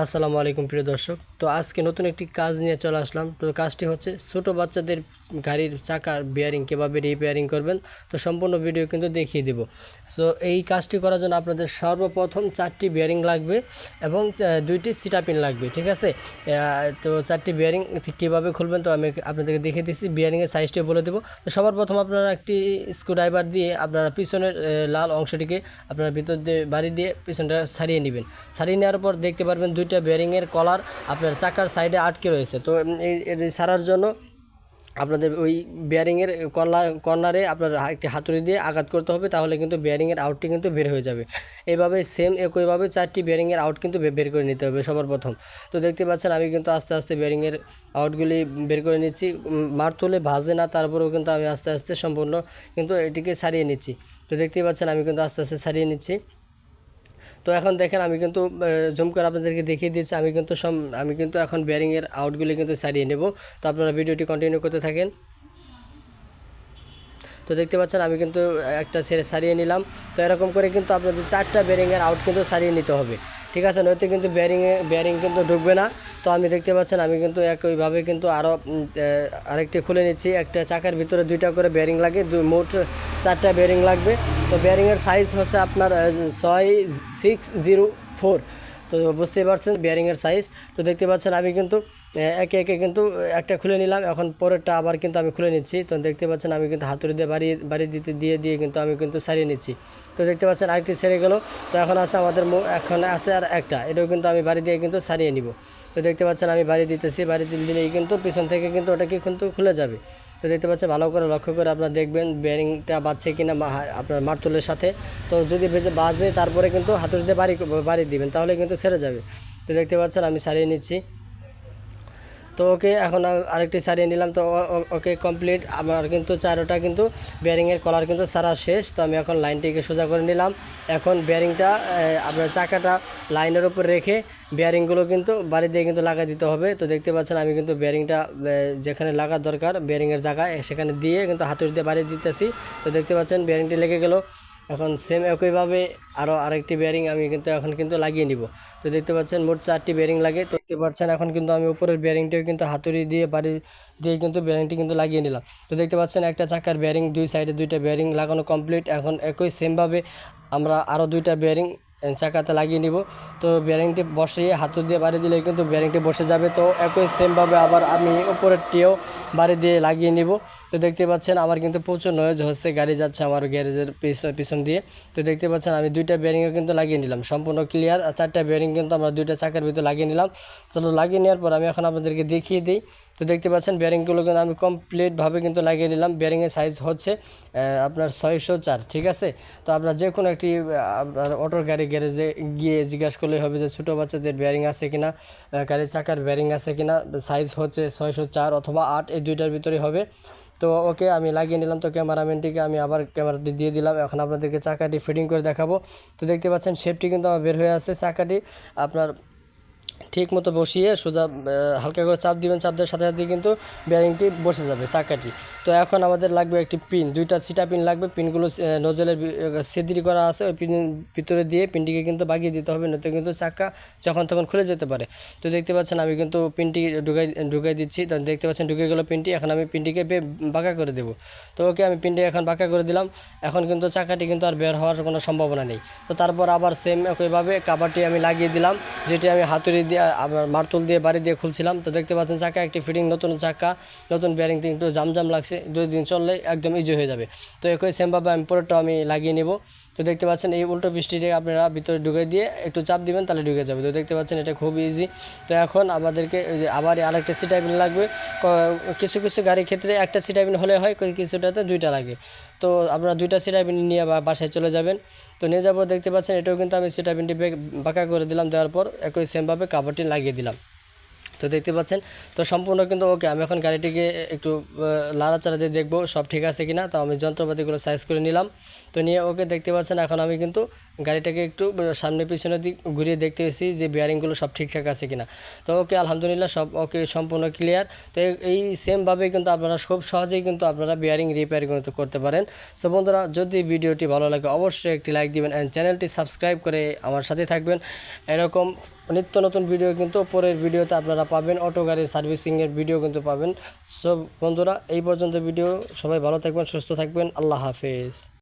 আসসালামু আলাইকুম, প্রিয় দর্শক। তো আজকে নতুন একটি কাজ নিয়ে চলে আসলাম। তো কাজটি হচ্ছে, ছোট বাচ্চাদের গাড়ির চাকার বিয়ারিং কীভাবে রিপেয়ারিং করবেন, তো সম্পূর্ণ ভিডিও কিন্তু দেখিয়ে দিব। সো এই কাজটি করার জন্য আপনাদের সর্বপ্রথম চারটি বিয়ারিং লাগবে এবং দুইটি সিটাপিন লাগবে, ঠিক আছে? তো চারটি বিয়ারিং কীভাবে খুলবেন, তো আমি আপনাদেরকে দেখিয়ে দিচ্ছি। বিয়ারিংয়ের সাইজটিও বলে দেবো। তো সবার প্রথম আপনারা একটি স্ক্রুড্রাইভার দিয়ে আপনারা পিছনের লাল অংশটিকে আপনারা ভিতর দিয়ে, বাড়ি দিয়ে পিছনটা ছাড়িয়ে নেবেন। ছাড়িয়ে নেওয়ার পর দেখতে পারবেন দুইটা বেয়ারিংয়ের কলার আপনার চাকার সাইডে আটকে রয়েছে। তো এই সারার জন্য আপনাদের ওই বেয়ারিংয়ের কর্নার কর্নারে আপনার একটি হাতুড়ি দিয়ে আঘাত করতে হবে, তাহলে কিন্তু বেয়ারিংয়ের আউটটি কিন্তু বের হয়ে যাবে। এইভাবে সেম একইভাবে চারটি বেয়ারিংয়ের আউট কিন্তু বের করে নিতে হবে সবার প্রথম। তো দেখতে পাচ্ছেন আমি কিন্তু আস্তে আস্তে বেয়ারিংয়ের আউটগুলি বের করে নিচ্ছি মার তুলে ভাজে না, তারপরেও কিন্তু আমি আস্তে আস্তে সম্পূর্ণ কিন্তু এটিকে সারিয়ে নিচ্ছি। তো দেখতেই পাচ্ছেন আমি কিন্তু আস্তে আস্তে সারিয়ে নিচ্ছি। তো এখন দেখেন আমি কিন্তু জুম করে আপনাদেরকে দেখিয়ে দিচ্ছি, আমি কিন্তু সব, আমি কিন্তু এখন বেয়ারিংয়ের আউটগুলি কিন্তু সারিয়ে নেব। তো আপনারা ভিডিওটি কন্টিনিউ করতে থাকেন। তো দেখতে পাচ্ছেন, আমি কিন্তু একটা ছেড়ে সারিয়ে নিলাম। তো এরকম করে কিন্তু আপনাদের চারটা বেয়ারিংয়ের আউট কিন্তু সারিয়ে নিতে হবে। ঠিক আছে? নয়তো কিন্তু বেয়ারিংয়ে বেয়ারিং কিন্তু ঢুকবে না। তো আমি দেখতে পাচ্ছেন, আমি কিন্তু একইভাবে কিন্তু আরও আরেকটি খুলে নিচ্ছি। একটা চাকার ভিতরে দুইটা করে বেয়ারিং লাগে দুই মোট চারটা ব্যারিং লাগবে। তো বেয়ারিংয়ের সাইজ হচ্ছে আপনার ছয় সিক্স জিরো ফোর তো বুঝতেই পারছেন বিয়ারিংয়ের সাইজ তো দেখতে পাচ্ছেন, আমি কিন্তু একে একে কিন্তু একটা খুলে নিলাম। এখন পরেরটা আবার কিন্তু আমি খুলে নিচ্ছি। তো দেখতে পাচ্ছেন, আমি কিন্তু হাতুড়ি দিয়ে বাড়ি বাড়ি দিতে, দিয়ে দিয়ে কিন্তু আমি কিন্তু সারিয়ে নিচ্ছি। তো দেখতে পাচ্ছেন, আরেকটি সেরে গেল। তো এখন আছে আমাদের এখন আছে আর একটা। এটাও কিন্তু আমি বাড়ি দিয়ে কিন্তু সারিয়ে নিব। তো দেখতে পাচ্ছেন, আমি বাড়ি দিতেছি। বাড়ি দিলে দিলেই কিন্তু পিছন থেকে কিন্তু ওটাকে কিন্তু খুলে যাবে। তো দেখতে পাচ্ছেন, ভালো করে লক্ষ্য করে আপনারা দেখবেন ব্যারিংটা বাজছে কিনা আপনার মারতুলের সাথে। তো যদি বেজে বাজে তারপরে কিন্তু হাতুড়িতে বাড়ি বাড়ি দিবেন, তাহলে কিন্তু সেরে যাবে। তো দেখতে পাচ্ছেন, আমি সারিয়ে নিচ্ছি। তো ওকে এখন আরেকটি সারিয়ে নিলাম। তো ওকে কমপ্লিট আমার কিন্তু চারোটা কিন্তু বেয়ারিংয়ের কলার কিন্তু সারা শেষ। তো আমি এখন লাইনটিকে সোজা করে নিলাম। এখন বেয়ারিংটা আপনার চাকাটা লাইনের উপর রেখে বেয়ারিংগুলো কিন্তু বাড়ি দিয়ে কিন্তু লাগা দিতে হবে। তো দেখতে পাচ্ছেন আমি কিন্তু বেয়ারিংটা যেখানে লাগার দরকার বেয়ারিংয়ের জায়গায়, সেখানে দিয়ে কিন্তু হাতুড়ি দিয়ে বাড়ি দিতেছি। তো দেখতে পাচ্ছেন বেয়ারিংটি লেগে গেল। এখন সেম একইভাবে আরও আরেকটি বেয়ারিং আমি কিন্তু এখন কিন্তু লাগিয়ে নিব। তো দেখতে পাচ্ছেন মোট চারটি বেয়ারিং লাগে। তো দেখতে পাচ্ছেন এখন কিন্তু আমি উপরের বেয়ারিংটিও কিন্তু হাতুড়ি দিয়ে, বাড়ি দিয়ে কিন্তু বেয়ারিংটি কিন্তু লাগিয়ে নিলাম। তো দেখতে পাচ্ছেন একটা চাকার বেয়ারিং দুই সাইডে দুইটা বেয়ারিং লাগানো কমপ্লিট এখন একই সেমভাবে আমরা আরও দুইটা বেয়ারিং চাকাতে লাগিয়ে নিব। তো বেয়ারিংটি বসিয়ে হাতুড়ি দিয়ে, বাড়ি দিলে কিন্তু বেয়ারিংটি বসে যাবে। তো একই সেমভাবে আবার আমি উপরেরটিও বাড়ি দিয়ে লাগিয়ে নিব। তো দেখতে পাচ্ছেন আমার কিন্তু প্রচুর নয়েজ হচ্ছে, গাড়ি যাচ্ছে আমার গ্যারেজের পিছ- পিছন দিয়ে। তো দেখতে পাচ্ছেন আমি দুইটা বেয়ারিংও কিন্তু লাগিয়ে নিলাম, সম্পূর্ণ ক্লিয়ার আর চারটা বেয়ারিং কিন্তু আমরা দুইটা চাকার ভিতরে লাগিয়ে নিলাম। তো লাগিয়ে নেওয়ার পর আমি এখন আপনাদেরকে দেখিয়ে দিই। তো দেখতে পাচ্ছেন বেয়ারিংগুলো কিন্তু আমি কমপ্লিটভাবে কিন্তু লাগিয়ে নিলাম। বেয়ারিংয়ের সাইজ হচ্ছে আপনার ছয়শো চার, ঠিক আছে? তো আপনার যে কোনো একটি আপনার অটোর গাড়ি গ্যারেজে গিয়ে জিজ্ঞাসা করলে হবে যে ছোটো বাচ্চাদের বেয়ারিং আছে কিনা গাড়ির চাকার বেয়ারিং আছে কিনা। সাইজ হচ্ছে ছয়শো চার অথবা আট, এই দুইটার ভিতরে হবে। তো ওকে আমি লাগিয়ে নিলাম, তো ক্যামেরাম্যানটিকে আমি আবার ক্যামেরাটি দিয়ে দিলাম। এখন আপনাদেরকে চাকাটি ফিটিং করে দেখাবো। তো দেখতে পাচ্ছেন শেপটি কিন্তু আমার বের হয়ে আছে। চাকাটি আপনার ঠিক মতো বসিয়ে সোজা হালকা করে চাপ দিবেন, চাপ দেওয়ার সাথে সাথে কিন্তু বেয়ারিংটি বসে যাবে, চাকাটি। তো এখন আমাদের লাগবে একটি পিন দুইটা সিটা পিন লাগবে। পিনগুলো নজলের সেদিরি করা আছে, ওই পিন ভিতরে দিয়ে পিনটিকে কিন্তু বাগিয়ে দিতে হবে, নয়তো কিন্তু চাকা যখন তখন খুলে যেতে পারে। তো দেখতে পাচ্ছেন আমি কিন্তু পিনটি ঢুকাই ঢুকাই দিচ্ছি। তো দেখতে পাচ্ছেন ঢুকে গেলো পিনটি এখন আমি পিনটিকে বাঁকা করে দেবো। তো ওকে আমি পিনটি এখন বাঁকা করে দিলাম। এখন কিন্তু চাকাটি কিন্তু আর বের হওয়ার কোনো সম্ভাবনা নেই। তো তারপর আবার সেম একইভাবে কাবারটি আমি লাগিয়ে দিলাম, যেটি আমি হাতুড়ি দিয়ে আবার মারতুল দিয়ে বাড়ি দিয়ে খুলছিলাম। তো দেখতে পাচ্ছেন চাকা, একটি ফিটিং নতুন চাকা, নতুন বিয়ারিং একটু জামজাম লাগছে। দুই দিন চললে একদম ইজি হয়ে যাবে। তো একই সেমভাবে আমি পুরোটা আমি লাগিয়ে নেব। তো দেখতে পাচ্ছেন এই উল্টো বৃষ্টিটি আপনারা ভিতরে ঢুকে দিয়ে একটু চাপ দিবেন, তাহলে ঢুকে যাবে। তো দেখতে পাচ্ছেন এটা খুব ইজি তো এখন আমাদেরকে আবার আরেকটা সিটাইপিন লাগবে। কিছু কিছু গাড়ির ক্ষেত্রে একটা সিটাইপিন হলে হয় কিছুটাতে দুইটা লাগে। তো আপনারা দুইটা সিটাইপিন নিয়ে বাসায় চলে যাবেন। তো নিয়ে যাব, দেখতে পাচ্ছেন এটাও কিন্তু আমি সিটাইপিনটি বাঁকা করে দিলাম, দেওয়ার পর একই সেমভাবে কাপড়টি লাগিয়ে দিলাম। তো দেখতে পাচ্ছেন। তো সম্পূর্ণ কিন্তু ওকে আমি এখন গাড়িটিকে একটু লাড়াচাড়া দিয়ে দেখব সব ঠিক আছে কিনা। তো আমি যন্ত্রপাতিগুলো সাইজ করে নিলাম। তো নিয়ে ওকে দেখতে পাচ্ছেন, এখন আমি কিন্তু গাড়িটাকে একটু সামনে পিছনের দিক ঘুরিয়ে দেখতে এসেছি যে বিয়ারিংগুলো সব ঠিকঠাক আছে কিনা। তো ওকে আলহামদুলিল্লাহ সব ওকে সম্পূর্ণ ক্লিয়ার তো এই- এই সেমভাবে কিন্তু আপনারা খুব সহজেই কিন্তু আপনারা বিয়ারিং রিপেয়ার করতে করতে পারেন। সো বন্ধুরা, যদি ভিডিওটি ভালো লাগে, অবশ্যই একটি লাইক দিবেন অ্যান্ড চ্যানেলটি সাবস্ক্রাইব করে আমার সাথে থাকবেন। এরকম নিত্য নতুন ভিডিও কিন্তু পরের ভিডিওতে আপনারা পাবেন। অটো গাড়ির সার্ভিসিংয়ের ভিডিও কিন্তু পাবেন। সব বন্ধুরা, এই পর্যন্ত ভিডিও সবাই ভালো থাকবেন, সুস্থ থাকবেন। আল্লাহ হাফেজ।